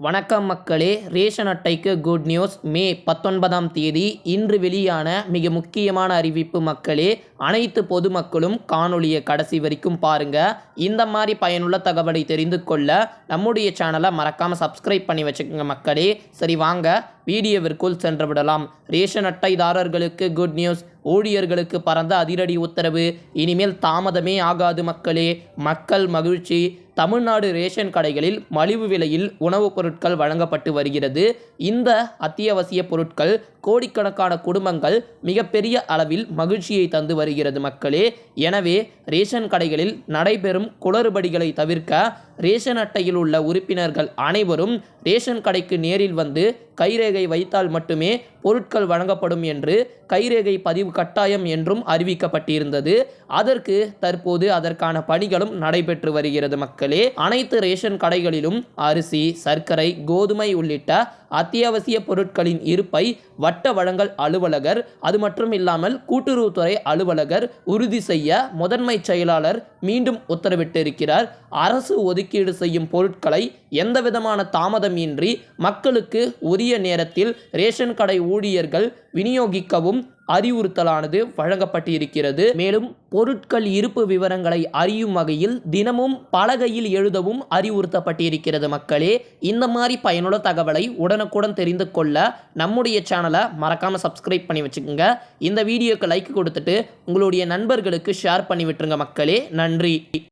வணக்கம் மக்களே ரேஷன் அட்டைக்கு குட் நியூஸ் மே பத்தொன்பதாம் தேதி இன்று வெளியான மிக முக்கியமான அறிவிப்பு மக்களே அனைத்து பொதுமக்களும் காணொளியை கடைசி வரைக்கும் பாருங்க. இந்த மாதிரி பயனுள்ள தகவலை தெரிந்து கொள்ள நம்முடைய சேனலை மறக்காம சப்ஸ்கிரைப் பண்ணி வச்சுக்கோங்க மக்களே. சரி வாங்க. வீடியோவிற்குள் சென்று விடலாம் ரேஷன் அட்டைதாரர்களுக்கு குட் நியூஸ் ஊழியர்களுக்கு பறந்த அதிரடி உத்தரவு. இனிமேல் தாமதமே ஆகாது மக்களே. மக்கள் மகிழ்ச்சி. தமிழ்நாடு ரேஷன் கடைகளில் மலிவு விலையில் உணவுப் பொருட்கள் வழங்கப்பட்டு வருகிறது. இந்த அத்தியாவசிய பொருட்கள் கோடிக்கணக்கான குடும்பங்கள் மிகப்பெரிய அளவில் மகிழ்ச்சியை தந்து வருகிறது மக்களே. எனவே ரேஷன் கடைகளில் நடைபெறும் குளறுபடிகளை தவிர்க்க ரேஷன் அட்டையில் உள்ள உறுப்பினர்கள் அனைவரும் ரேஷன் கடைக்கு நேரில் வந்து கைரேகை வைத்தால் மட்டுமே பொருட்கள் வழங்கப்படும் என்று கைரேகை பதிவு கட்டாயம் என்றும் அறிவிக்கப்பட்டிருந்தது. அதற்கு தற்போது அதற்கான பணிகளும் நடைபெற்று வருகிறது மக்களே. அனைத்து ரேஷன் கடைகளிலும் அரிசி சர்க்கரை கோதுமை உள்ளிட்ட அத்தியாவசிய பொருட்களின் இருப்பை வட்ட வழங்கல் அலுவலகர் அது மட்டும் இல்லாமல் கூட்டுறவுத்துறை அலுவலகர் உறுதி செய்ய முதன்மை செயலாளர் மீண்டும் உத்தரவிட்டிருக்கிறார். அரசு ஒதுக்கி ஒதுக்கீடு செய்யும் பொருட்களை எந்தவிதமான தாமதமின்றி மக்களுக்கு உரிய நேரத்தில் ரேஷன் கடை ஊழியர்கள் விநியோகிக்கவும் அறிவுறுத்தலானது வழங்கப்பட்டிருக்கிறது. மேலும் பொருட்கள் இருப்பு விவரங்களை அறியும் வகையில் தினமும் பலகையில் எழுதவும் அறிவுறுத்தப்பட்டிருக்கிறது மக்களே. இந்த மாதிரி பயனுள்ள தகவலை உடனுக்குடன் தெரிந்து கொள்ள நம்முடைய சேனலை மறக்காமல் சப்ஸ்கிரைப் பண்ணி வச்சுக்கோங்க. இந்த வீடியோக்கு லைக் கொடுத்துட்டு உங்களுடைய நண்பர்களுக்கு ஷேர் பண்ணி விட்டுருங்க மக்களே. நன்றி.